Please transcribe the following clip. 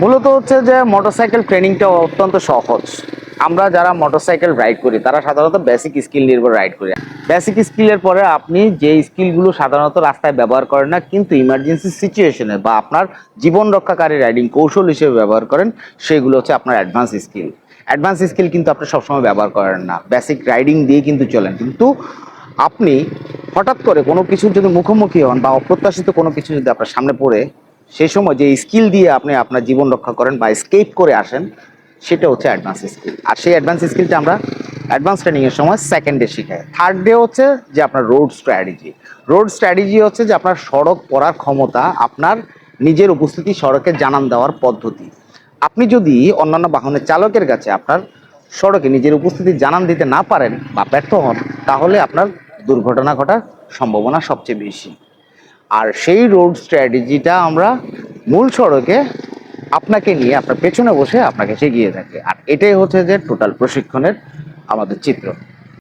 মূলত হচ্ছে যে মোটরসাইকেল ট্রেনিংটা অত্যন্ত সহজ। আমরা যারা মোটরসাইকেল রাইড করি, তারা সাধারণত বেসিক স্কিল নির্ভর রাইড করি। বেসিক স্কিলের পরে আপনি যে স্কিলগুলো সাধারণত রাস্তায় ব্যবহার করেন না, কিন্তু ইমার্জেন্সি সিচুয়েশনে বা আপনার জীবন রক্ষাকারী রাইডিং কৌশল হিসেবে ব্যবহার করেন, সেগুলো হচ্ছে আপনার অ্যাডভান্স স্কিল অ্যাডভান্স স্কিল কিন্তু আপনি সবসময় ব্যবহার করেন না। বেসিক রাইডিং দিয়ে কিন্তু চলেন। কিন্তু আপনি হঠাৎ করে কোনো কিছুর যদি মুখোমুখি হন বা অপ্রত্যাশিত কোনো কিছু যদি আপনার সামনে পড়ে সেই সময় যে স্কিল দিয়ে আপনি আপনার জীবন রক্ষা করেন বা স্কেপ করে আসেন, সেটা হচ্ছে অ্যাডভান্স স্কিল আর সেই অ্যাডভান্স স্কিলটা আমরা অ্যাডভান্স ট্রেনিংয়ের সময় সেকেন্ড ডে শিখাই। থার্ড ডে হচ্ছে যে আপনার রোড স্ট্র্যাটেজি রোড স্ট্র্যাটেজি হচ্ছে যে আপনার সড়ক পড়ার ক্ষমতা, আপনার নিজের উপস্থিতি সড়কে জানান দেওয়ার পদ্ধতি। আপনি যদি অন্যান্য বাহনের চালকের কাছে আপনার সড়কে নিজের উপস্থিতি জানান দিতে না পারেন বা ব্যর্থ হন, তাহলে আপনার দুর্ঘটনা ঘটার সম্ভাবনা সবচেয়ে বেশি। আর সেই রোড স্ট্র্যাটেজিটা আমরা মূল সড়কে আপনাকে নিয়ে, আপনার পেছনে বসে আপনাকে শিখিয়ে থাকে। আর এটাই হচ্ছে যে টোটাল প্রশিক্ষণের আমাদের চিত্র।